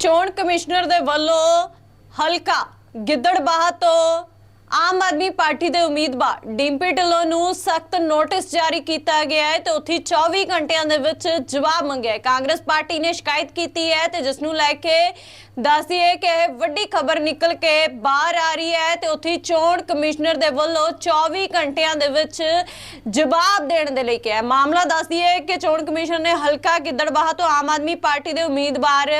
ਚੋਣ ਕਮਿਸ਼ਨਰ ਦੇ ਵੱਲੋਂ ਹਲਕਾ ਗਿੱਦੜਬਾਹਾ ਤੋਂ ਆਮ ਆਦਮੀ ਪਾਰਟੀ ਦੇ ਉਮੀਦਵਾਰ ਡਿੰਪੀ ਢਿੱਲੋਂ ਨੂੰ ਸਖਤ ਨੋਟਿਸ ਜਾਰੀ ਕੀਤਾ ਗਿਆ ਹੈ ਤੇ ਉੱਥੇ 24 ਘੰਟਿਆਂ ਦੇ ਵਿੱਚ ਜਵਾਬ ਮੰਗਿਆ ਹੈ। ਕਾਂਗਰਸ ਪਾਰਟੀ ਨੇ ਸ਼ਿਕਾਇਤ ਕੀਤੀ ਹੈ ਤੇ ਜਿਸ ਨੂੰ ਲੈ ਕੇ ਦੱਸਦੀ ਹੈ ਕਿ ਵੱਡੀ ਖਬਰ ਨਿਕਲ ਕੇ ਬਾਹਰ ਆ ਰਹੀ ਹੈ ਤੇ ਉੱਥੇ ਚੋਣ ਕਮਿਸ਼ਨਰ ਦੇ ਵੱਲੋਂ 24 ਘੰਟਿਆਂ ਦੇ ਵਿੱਚ ਜਵਾਬ ਦੇਣ ਦੇ ਲਈ ਕਿਹਾ ਮਾਮਲਾ ਦੱਸਦੀ ਹੈ ਕਿ ਚੋਣ ਕਮਿਸ਼ਨ ਨੇ ਹਲਕਾ ਗਿੱਦੜਬਾਹਾ ਤੋਂ ਆਮ ਆਦਮੀ ਪਾਰਟੀ ਦੇ ਉਮੀਦਵਾਰ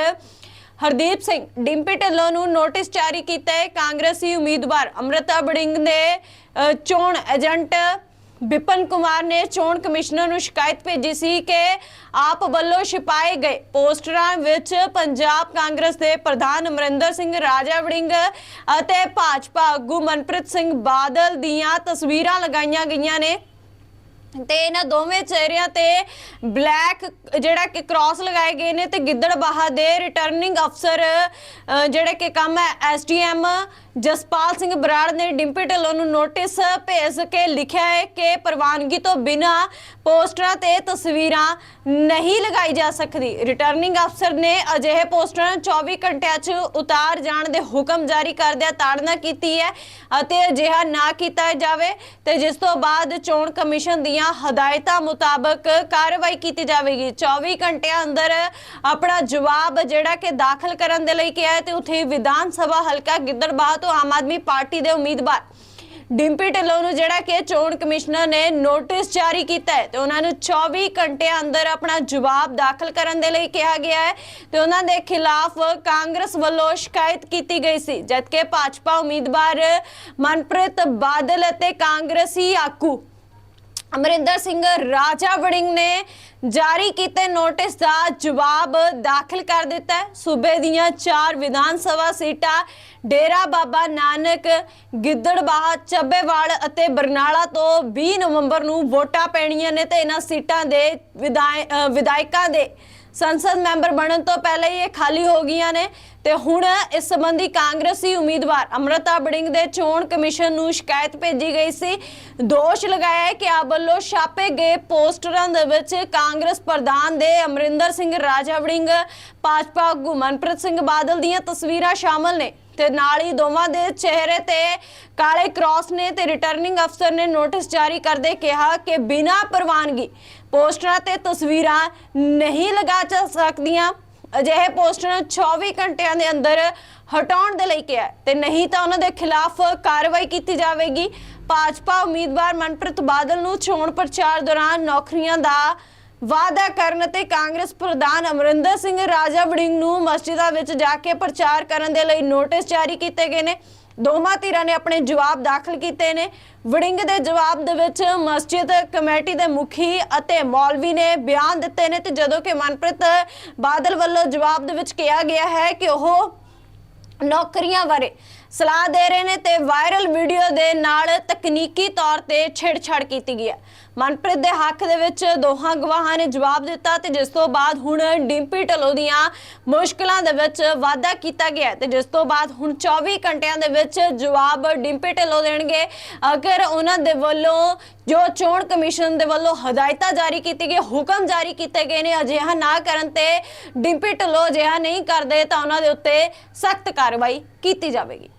ਹਰਦੀਪ ਸਿੰਘ ਡਿੰਪੀ ਢਿੱਲੋਂ ਨੂੰ ਨੋਟਿਸ ਜਾਰੀ ਕੀਤਾ ਹੈ। ਕਾਂਗਰਸੀ ਉਮੀਦਵਾਰ ਅਮ੍ਰਿਤਾ ਬੜਿੰਗ ਦੇ ਚੋਣ ਏਜੰਟ ਵਿਪਨ ਕੁਮਾਰ ਨੇ ਚੋਣ ਕਮਿਸ਼ਨਰ ਨੂੰ ਸ਼ਿਕਾਇਤ ਭੇਜੀ ਸੀ ਕਿ ਆਪ ਵੱਲੋਂ ਛਪਾਏ ਗਏ ਪੋਸਟਰਾਂ ਵਿੱਚ ਪੰਜਾਬ ਕਾਂਗਰਸ ਦੇ ਪ੍ਰਧਾਨ ਅਮਰਿੰਦਰ ਸਿੰਘ ਰਾਜਾ ਵੜਿੰਗ ਅਤੇ ਭਾਜਪਾ ਆਗੂ ਮਨਪ੍ਰੀਤ ਸਿੰਘ ਬਾਦਲ ਦੀਆਂ ਤਸਵੀਰਾਂ ਲਗਾਈਆਂ ਗਈਆਂ ਨੇ। ਤੇ ਇਹਨਾਂ ਦੋਵੇਂ ਚਿਹਰਿਆਂ ਤੇ ਬਲੈਕ ਜਿਹੜਾ ਕਿ ਕ੍ਰਾਸ ਲਗਾਏ ਗਏ ਨੇ ਤੇ ਗਿੱਦੜਬਾਹਾ ਦੇ ਰਿਟਰਨਿੰਗ ਅਫਸਰ ਜਿਹੜੇ ਕਿ ਕੰਮ ਹੈ ਐਸਡੀਐਮ ਜਸਪਾਲ ਸਿੰਘ ਬਰਾੜ ਨੇ ਡਿੰਪੀ ਢਿੱਲੋਂ ਨੂੰ ਨੋਟਿਸ ਭੇਜ ਕੇ ਲਿਖਿਆ ਹੈ ਕਿ ਪ੍ਰਵਾਨਗੀ ਤੋਂ ਬਿਨਾ ਪੋਸਟਰਾਂ ਤੇ ਤਸਵੀਰਾਂ ਨਹੀਂ ਲਗਾਈ ਜਾ ਸਕਦੀ। ਰਿਟਰਨਿੰਗ ਅਫਸਰ ਨੇ ਅਜਿਹੇ ਪੋਸਟਰਾਂ ਨੂੰ 24 ਘੰਟਿਆਂ 'ਚ ਉਤਾਰ ਜਾਣ ਦੇ ਹੁਕਮ ਜਾਰੀ ਕਰਦਿਆਂ ਤਾੜਨਾ ਕੀਤੀ ਹੈ ਅਤੇ ਅਜਿਹਾ ਨਾ ਕੀਤਾ ਜਾਵੇ ਤੇ ਜਿਸ ਤੋਂ ਬਾਅਦ ਚੋਣ ਕਮਿਸ਼ਨ ਦੀਆਂ ਹਦਾਇਤਾਂ ਮੁਤਾਬਕ ਕਾਰਵਾਈ ਕੀਤੀ ਜਾਵੇਗੀ। 24 ਘੰਟਿਆਂ ਅੰਦਰ ਆਪਣਾ ਜਵਾਬ ਜਿਹੜਾ ਕਿ ਦਾਖਲ ਕਰਨ ਦੇ ਲਈ ਕਿਹਾ ਹੈ ਤੇ ਉੱਥੇ ਵਿਧਾਨ ਸਭਾ ਹਲਕਾ ਗਿੱਦੜਬਾਹ ਤੋਂ ਆਮ ਆਦਮੀ ਪਾਰਟੀ ਦੇ ਉਮੀਦਵਾਰ। ਡਿੰਪੀ ਢਿੱਲੋਂ ਨੂੰ ਜਿਹੜਾ ਕਿ ਚੋਣ ਕਮਿਸ਼ਨਰ ਨੇ ਨੋਟਿਸ ਜਾਰੀ ਕੀਤਾ ਹੈ ਤੇ ਉਹਨਾਂ ਨੂੰ 24 ਘੰਟੇ ਅੰਦਰ ਆਪਣਾ ਜਵਾਬ ਦਾਖਲ ਕਰਨ ਦੇ ਲਈ ਕਿਹਾ ਗਿਆ ਹੈ ਤੇ ਉਹਨਾਂ ਦੇ ਖਿਲਾਫ ਕਾਂਗਰਸ ਵੱਲੋਂ ਸ਼ਿਕਾਇਤ ਕੀਤੀ ਗਈ ਸੀ, ਜਦਕਿ ਭਾਜਪਾ ਉਮੀਦਵਾਰ ਮਨਪ੍ਰੀਤ ਬਾਦਲ ਅਤੇ ਕਾਂਗਰਸੀ ਆਗੂ ਅਮਰਿੰਦਰ ਸਿੰਘ ਰਾਜਾ ਵੜਿੰਗ ਨੇ ਜਾਰੀ ਕੀਤੇ ਨੋਟਿਸ ਦਾ ਜਵਾਬ ਦਾਖਲ ਕਰ ਦਿੱਤਾ ਸੂਬੇ ਦੀਆਂ ਚਾਰ ਵਿਧਾਨ ਸਭਾ ਸੀਟਾਂ ਡੇਰਾ ਬਾਬਾ ਨਾਨਕ, ਗਿੱਦੜਬਾਹ, ਚੱਬੇਵਾਲ ਅਤੇ ਬਰਨਾਲਾ ਤੋਂ 20 ਨਵੰਬਰ ਨੂੰ ਵੋਟਾਂ ਪੈਣੀਆਂ ਨੇ ਤੇ ਇਹਨਾਂ ਸੀਟਾਂ ਦੇ ਵਿਧਾਇ- ਵਿਧਾਇਕਾਂ ਦੇ ਸੰਸਦ ਮੈਂਬਰ ਬਣਨ ਤੋਂ ਪਹਿਲਾਂ ਹੀ ਇਹ ਖਾਲੀ ਹੋ ਗਈਆਂ ਨੇ ਤੇ ਹੁਣ ਇਸ ਸੰਬੰਧੀ ਕਾਂਗਰਸੀ ਉਮੀਦਵਾਰ ਅਮਰਤਾ ਬੜਿੰਗ ਦੇ ਚੋਣ ਕਮਿਸ਼ਨ ਨੂੰ ਸ਼ਿਕਾਇਤ ਭੇਜੀ ਗਈ ਸੀ। ਦੋਸ਼ ਲਗਾਇਆ ਕਿ ਆਪ ਵੱਲੋਂ ਛਾਪੇ ਗਏ ਪੋਸਟਰਾਂ ਦੇ ਵਿੱਚ ਕਾਂਗਰਸ ਪ੍ਰਧਾਨ ਦੇ ਅਮਰਿੰਦਰ ਸਿੰਘ, ਰਾਜਾ ਬੜਿੰਗ, ਭਾਜਪਾ ਆਗੂ ਮਨਪ੍ਰੀਤ ਸਿੰਘ ਬਾਦਲ ਦੀਆਂ ਤਸਵੀਰਾਂ ਸ਼ਾਮਲ ਨੇ। ਤੇ ਨਾਲ ਹੀ ਦੋਵਾਂ ਦੇ ਚਿਹਰੇ ਤੇ ਕਾਲੇ ਕ੍ਰਾਸ ਨੇ ਤੇ ਰਿਟਰਨਿੰਗ ਅਫਸਰ ਨੇ ਨੋਟਿਸ ਜਾਰੀ ਕਰਦੇ ਕਿਹਾ ਕਿ ਬਿਨਾਂ ਪ੍ਰਵਾਨਗੀ ਪੋਸਟਰਾਂ ਤੇ ਤਸਵੀਰਾਂ ਨਹੀਂ ਲਗਾ ਜਾ ਸਕਦੀਆਂ। ਅਜਿਹੇ ਪੋਸਟਰਾਂ 24 ਘੰਟਿਆਂ ਦੇ ਅੰਦਰ ਹਟਾਉਣ ਦੇ ਲਈ ਕਿਹਾ ਤੇ ਨਹੀਂ ਤਾਂ ਉਹਨਾਂ ਦੇ ਖਿਲਾਫ ਕਾਰਵਾਈ ਕੀਤੀ ਜਾਵੇਗੀ। ਭਾਜਪਾ ਉਮੀਦਵਾਰ ਮਨਪ੍ਰੀਤ ਬਾਦਲ ਨੂੰ ਚੋਣ ਪ੍ਰਚਾਰ ਦੌਰਾਨ ਨੌਕਰੀਆਂ ਦਾ ਵਾਅਦਾ ਕਰਨ ਤੇ ਕਾਂਗਰਸ ਪ੍ਰਧਾਨ ਅਮਰਿੰਦਰ ਸਿੰਘ ਰਾਜਾ ਵੜਿੰਗ ਨੂੰ ਮਸਜਿਦਾਂ ਵਿੱਚ ਜਾ ਕੇ ਪ੍ਰਚਾਰ ਕਰਨ ਦੇ ਲਈ ਨੋਟਿਸ ਜਾਰੀ ਕੀਤੇ ਗਏ ਨੇ। ਦੋਵਾਂ ਧਿਰਾਂ ਨੇ ਆਪਣੇ ਜਵਾਬ ਦਾਖਲ ਕੀਤੇ ਨੇ। ਵੜਿੰਗ ਦੇ ਜਵਾਬ ਦੇ ਵਿੱਚ ਮਸਜਿਦ ਕਮੇਟੀ ਦੇ ਮੁਖੀ ਅਤੇ ਮੌਲਵੀ ਨੇ ਬਿਆਨ ਦਿੱਤੇ ਨੇ ਤੇ ਜਦੋਂ ਕਿ ਮਨਪ੍ਰੀਤ ਬਾਦਲ ਵੱਲੋਂ ਜਵਾਬ ਦੇ ਵਿੱਚ ਕਿਹਾ ਗਿਆ ਹੈ ਕਿ ਉਹ ਨੌਕਰੀਆਂ ਬਾਰੇ ਸਲਾਹ ਦੇ ਰਹੇ ਨੇ ਤੇ ਵਾਇਰਲ ਵੀਡੀਓ ਦੇ ਨਾਲ ਤਕਨੀਕੀ ਤੌਰ ਤੇ ਛੇੜਛਾੜ ਕੀਤੀ ਗਈ ਹੈ। ਮਨਪ੍ਰੀਤ ਦੇ ਹੱਕ ਦੇ ਵਿੱਚ ਦੋਹਾਂ ਗਵਾਹਾਂ ਨੇ ਜਵਾਬ ਦਿੱਤਾ ਤੇ ਜਿਸ ਤੋਂ ਬਾਅਦ ਹੁਣ ਡਿੰਪੀ ਢਿੱਲੋਂ ਦੀਆਂ ਮੁਸ਼ਕਲਾਂ ਦੇ ਵਿੱਚ ਵਾਧਾ ਕੀਤਾ ਗਿਆ ਹੈ ਤੇ ਜਿਸ ਤੋਂ ਬਾਅਦ ਹੁਣ 24 ਘੰਟਿਆਂ ਦੇ ਵਿੱਚ ਜਵਾਬ ਡਿੰਪੀ ਢਿੱਲੋਂ ਦੇਣਗੇ। ਅਗਰ ਉਹਨਾਂ ਦੇ ਵੱਲੋਂ ਜੋ ਚੋਣ ਕਮਿਸ਼ਨ ਦੇ ਵੱਲੋਂ ਹਦਾਇਤਾਂ ਜਾਰੀ ਕੀਤੀ ਗਈ, ਹੁਕਮ ਜਾਰੀ ਕੀਤੇ ਗਏ ਨੇ, ਅਜਿਹਾ ਨਾ ਕਰਨ ਤੇ ਡਿੰਪੀ ਢਿੱਲੋਂ ਅਜਿਹਾ ਨਹੀਂ ਕਰਦੇ ਤਾਂ ਉਹਨਾਂ ਦੇ ਉੱਤੇ ਸਖਤ ਕਾਰਵਾਈ ਕੀਤੀ ਜਾਵੇਗੀ।